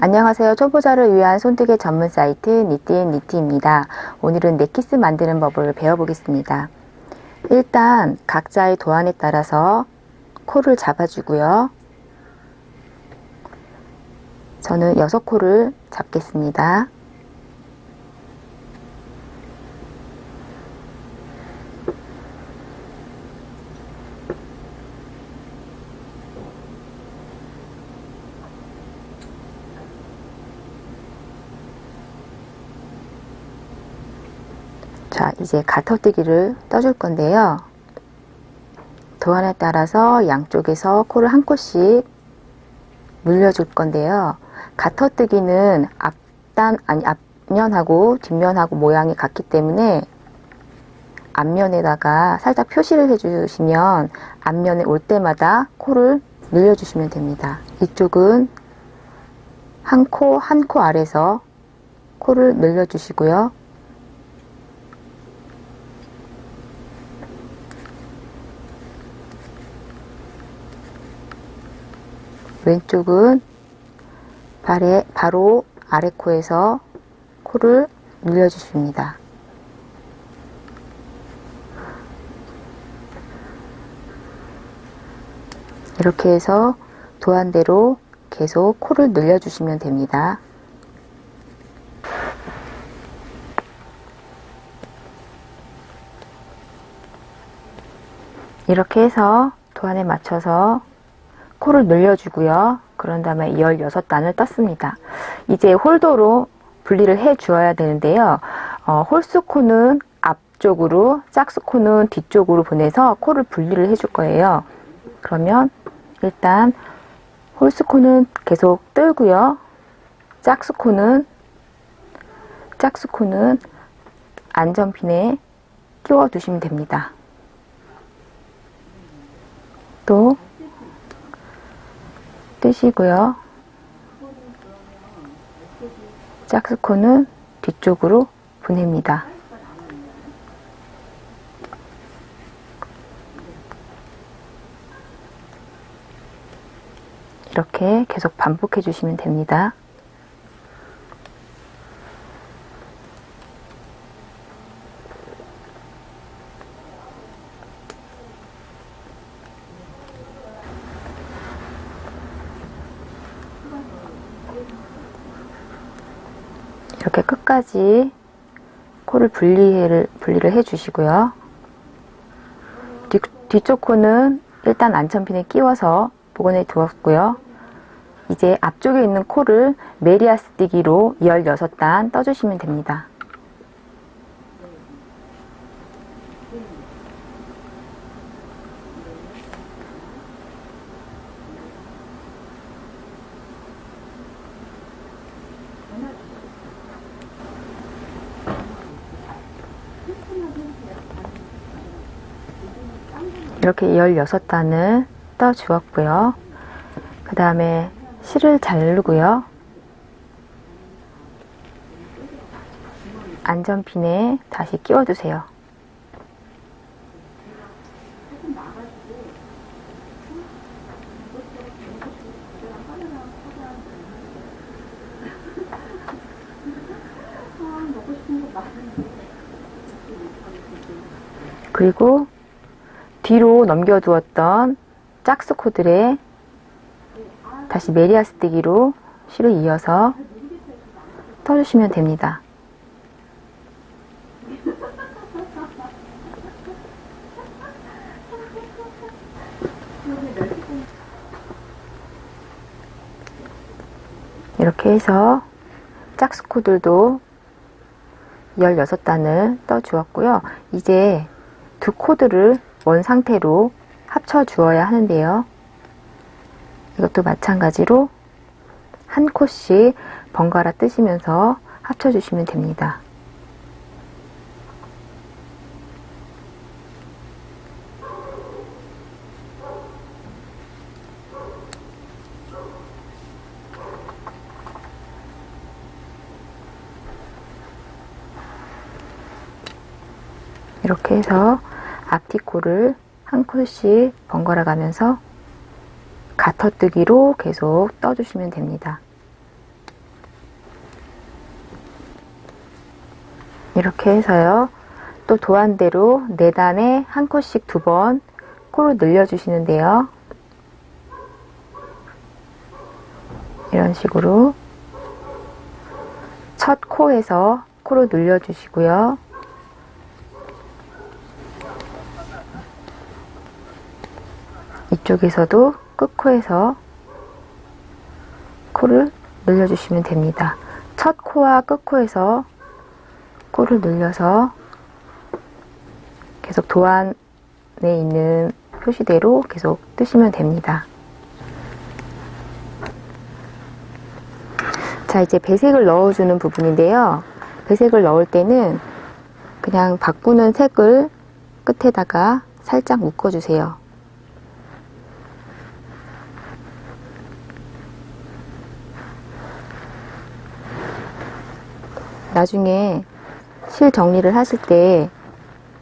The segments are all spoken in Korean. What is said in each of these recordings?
안녕하세요. 초보자를 위한 손뜨개 전문 사이트 니티앤니티입니다. 오늘은 네키스 만드는 법을 배워보겠습니다. 일단 각자의 도안에 따라서 코를 잡아주고요. 저는 6코를 잡겠습니다. 자, 이제 가터뜨기를 떠줄 건데요. 도안에 따라서 양쪽에서 코를 한 코씩 물려줄 건데요. 가터뜨기는 앞단, 아니, 앞면하고 뒷면하고 모양이 같기 때문에 앞면에다가 살짝 표시를 해주시면 앞면에 올 때마다 코를 늘려주시면 됩니다. 이쪽은 한 코, 한 코 아래서 코를 늘려주시고요. 왼쪽은 발에 바로 아래 코에서 코를 눌려주십니다. 이렇게 해서 도안대로 계속 코를 늘려주시면 됩니다. 이렇게 해서 도안에 맞춰서 코를 늘려주고요. 그런 다음에 16단을 떴습니다. 이제 홀더로 분리를 해 주어야 되는데요. 어, 홀수코는 앞쪽으로, 짝수코는 뒤쪽으로 보내서 코를 분리를 해 줄 거예요. 그러면 일단 홀수코는 계속 떨고요. 짝수코는 짝수코는 안전핀에 끼워 두시면 됩니다. 또 뜨시고요. 짝스코는 뒤쪽으로 보냅니다. 이렇게 계속 반복해 주시면 됩니다. 이렇게 끝까지 코를 분리를, 분리를 해주시고요. 뒤, 뒤쪽 코는 일단 안천핀에 끼워서 복원해 두었고요. 이제 앞쪽에 있는 코를 메리아스 뛰기로 16단 떠주시면 됩니다. 이렇게 16단을 떠 주었고요. 그 다음에 실을 자르고요. 안전핀에 다시 끼워주세요. 그리고 뒤로 넘겨두었던 짝수 코들에 다시 메리아스 뜨기로 실을 이어서 터주시면 됩니다. 이렇게 해서 짝수 코들도 16단을 떠 주었고요. 이제 두 코드를 원 상태로 합쳐 주어야 하는데요. 이것도 마찬가지로 한 코씩 번갈아 뜨시면서 합쳐 주시면 됩니다. 이렇게 해서 앞티코를 한 콜씩 번갈아 가면서 가터뜨기로 계속 떠주시면 됩니다. 이렇게 해서요. 또 도안대로 4단에 한 컷씩 두 번 코로 늘려주시는데요. 이런 식으로 첫 코에서 코로 늘려주시고요. 이쪽에서도 끝코에서 코를 늘려주시면 됩니다. 첫 코와 끝코에서 코를 늘려서 계속 도안에 있는 표시대로 계속 뜨시면 됩니다. 자, 이제 배색을 넣어주는 부분인데요. 배색을 넣을 때는 그냥 바꾸는 색을 끝에다가 살짝 묶어주세요. 나중에 실 정리를 하실 때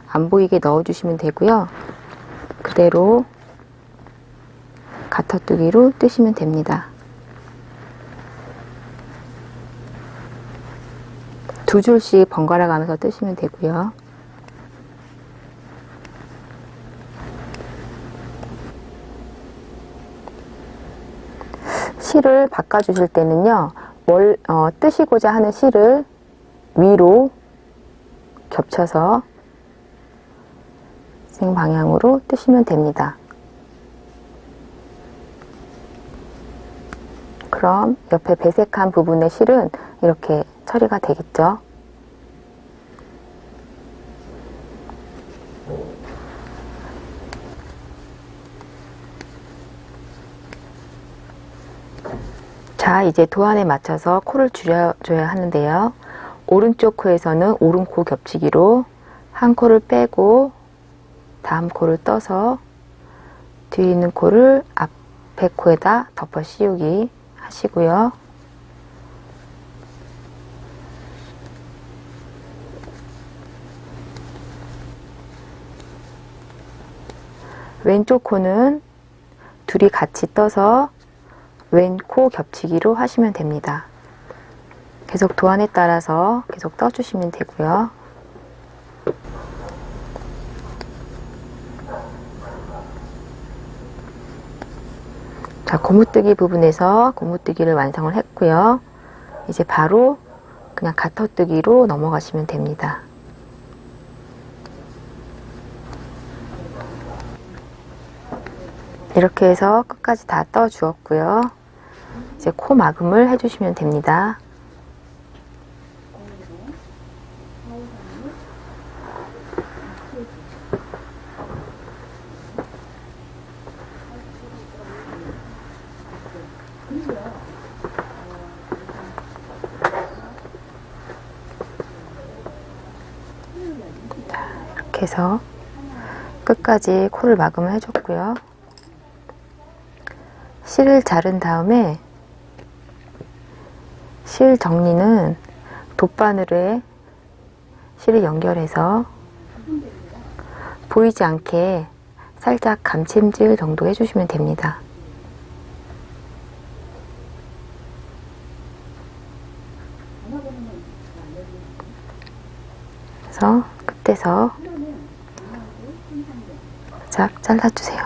안 보이게 넣어주시면 되고요. 그대로 가터뜨기로 뜨시면 됩니다. 두 줄씩 번갈아 가면서 뜨시면 되고요. 실을 바꿔주실 때는요, 월, 어, 뜨시고자 하는 실을 위로 겹쳐서 생 방향으로 뜨시면 됩니다. 그럼 옆에 배색한 부분의 실은 이렇게 처리가 되겠죠. 자, 이제 도안에 맞춰서 코를 줄여줘야 하는데요. 오른쪽 코에서는 오른 코 겹치기로 한 코를 빼고 다음 코를 떠서 뒤에 있는 코를 앞에 코에다 덮어 씌우기 하시고요. 왼쪽 코는 둘이 같이 떠서 왼 코 겹치기로 하시면 됩니다. 계속 도안에 따라서 계속 떠주시면 되고요. 자, 고무뜨기 부분에서 고무뜨기를 완성을 했고요. 이제 바로 그냥 가터뜨기로 넘어가시면 됩니다. 이렇게 해서 끝까지 다 떠 주었고요. 이제 코 마금을 해주시면 됩니다. 자, 이렇게 해서 끝까지 코를 마금을 해줬고요. 실을 자른 다음에 실 정리는 돗바늘에 실을 연결해서 보이지 않게 살짝 감침질 정도 해주시면 됩니다. 그래서 끝에서 살짝 잘라주세요.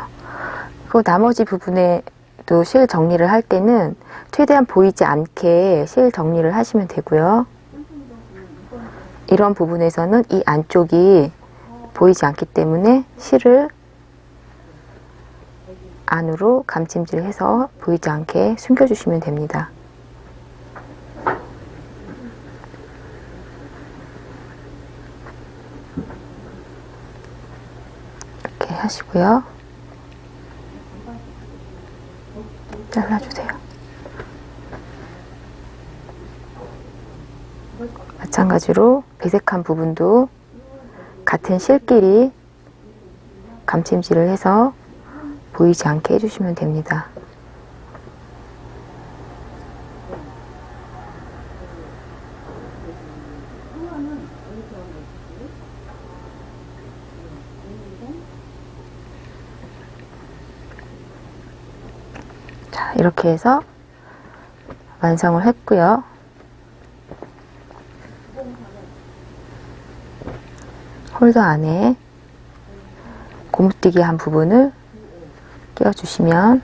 그리고 나머지 부분에 또실 정리를 할 때는 최대한 보이지 않게 실 정리를 하시면 되고요. 이런 부분에서는 이 안쪽이 보이지 않기 때문에 실을 안으로 감찜질해서 보이지 않게 숨겨주시면 됩니다. 이렇게 하시고요. 잘라주세요. 마찬가지로 배색한 부분도 같은 실끼리 감침질을 해서 보이지 않게 해주시면 됩니다. 자, 이렇게 해서 완성을 했고요. 홀더 안에 고무뛰기 한 부분을 끼워주시면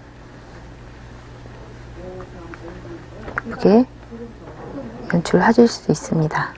이렇게 연출하실 수 있습니다.